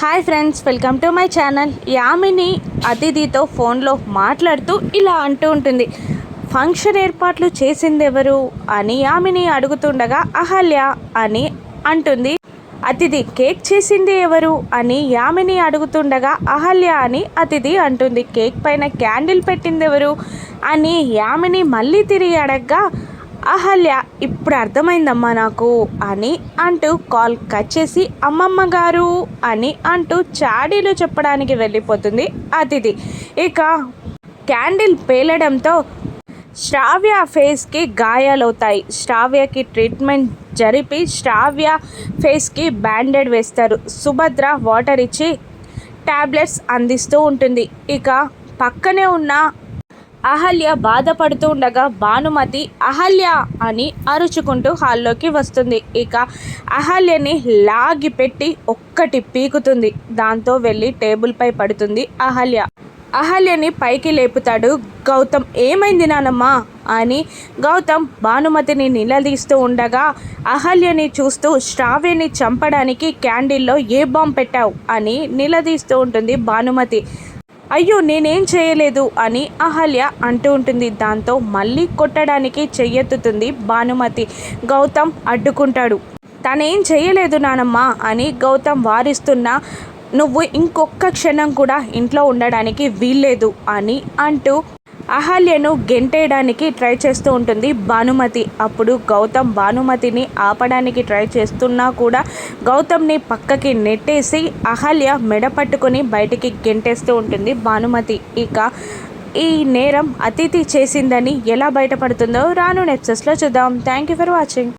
Hi friends welcome to my channel. Yamini అతిథితో ఫోన్లో మాట్లాడుతూ ఇలా అంటూ ఉంటుంది. ఫంక్షన్ ఏర్పాట్లు చేసింది ఎవరు? అని యామిని అడుగుతుండగా అహల్య అని అంటుంది. అతిథి కేక్ చేసింది ఎవరు? అని యామిని అడుగుతుండగా అహల్య అని అతిథి అంటుంది. కేక్ పైన క్యాండిల్ పెట్టింది ఎవరు? అని యామిని మళ్ళీ తిరిగి అడగగా అహల్య ఇప్పుడు అర్థమైందమ్మా నాకు అని అంటూ కాల్ కట్ చేసి అమ్మమ్మ గారు అని అంటూ చాడీలు చెప్పడానికి వెళ్ళిపోతుంది అతిథి. ఇక క్యాండిల్ పేలడంతో శ్రావ్య ఫేస్కి గాయాలవుతాయి. శ్రావ్యకి ట్రీట్మెంట్ జరిపి శ్రావ్య ఫేస్కి బ్యాండెడ్ వేస్తారు. సుభద్ర వాటర్ ఇచ్చి టాబ్లెట్స్ అందిస్తూ ఉంటుంది. ఇక పక్కనే ఉన్న అహల్య బాధపడుతూ ఉండగా భానుమతి అహల్య అని అరుచుకుంటూ హాల్లోకి వస్తుంది. ఇక అహల్యని లాగి పెట్టి ఒక్కటి పీకుతుంది. దాంతో వెళ్ళి టేబుల్పై పడుతుంది అహల్య. అహల్యని పైకి లేపుతాడు. గౌతమ్ ఏమైంది నానమ్మా? అని గౌతమ్ భానుమతిని నిలదీస్తూ ఉండగా అహల్యని చూస్తూ శ్రావ్యని చంపడానికి క్యాండిల్లో ఏ బాంబ్ పెట్టావు? అని నిలదీస్తూ ఉంటుంది భానుమతి. అయ్యో నేనేం చేయలేదు అని అహల్య అంటూ ఉంటుంది. దాంతో మళ్ళీ కొట్టడానికి చెయ్యెత్తుతుంది భానుమతి. గౌతమ్ అడ్డుకుంటాడు. తనేం చేయలేదు నానమ్మ అని గౌతమ్ వారిస్తున్నా నువ్వు ఇంకొక క్షణం కూడా ఇంట్లో ఉండడానికి వీల్లేదు అని అంటూ అహల్యను గెంటేయడానికి ట్రై చేస్తూ ఉంటుంది. భానుమతి అప్పుడు గౌతమ్ భానుమతిని ఆపడానికి ట్రై చేస్తున్నా కూడా గౌతమ్ని పక్కకి నెట్టేసి అహల్య మెడ పట్టుకొని బయటికి గెంటేస్తూ ఉంటుంది. భానుమతి ఇక ఈ నేరం అతిథి చేసిందని ఎలా బయటపడుతుందో రాను నెప్సెస్లో చూద్దాం. Thank you for watching.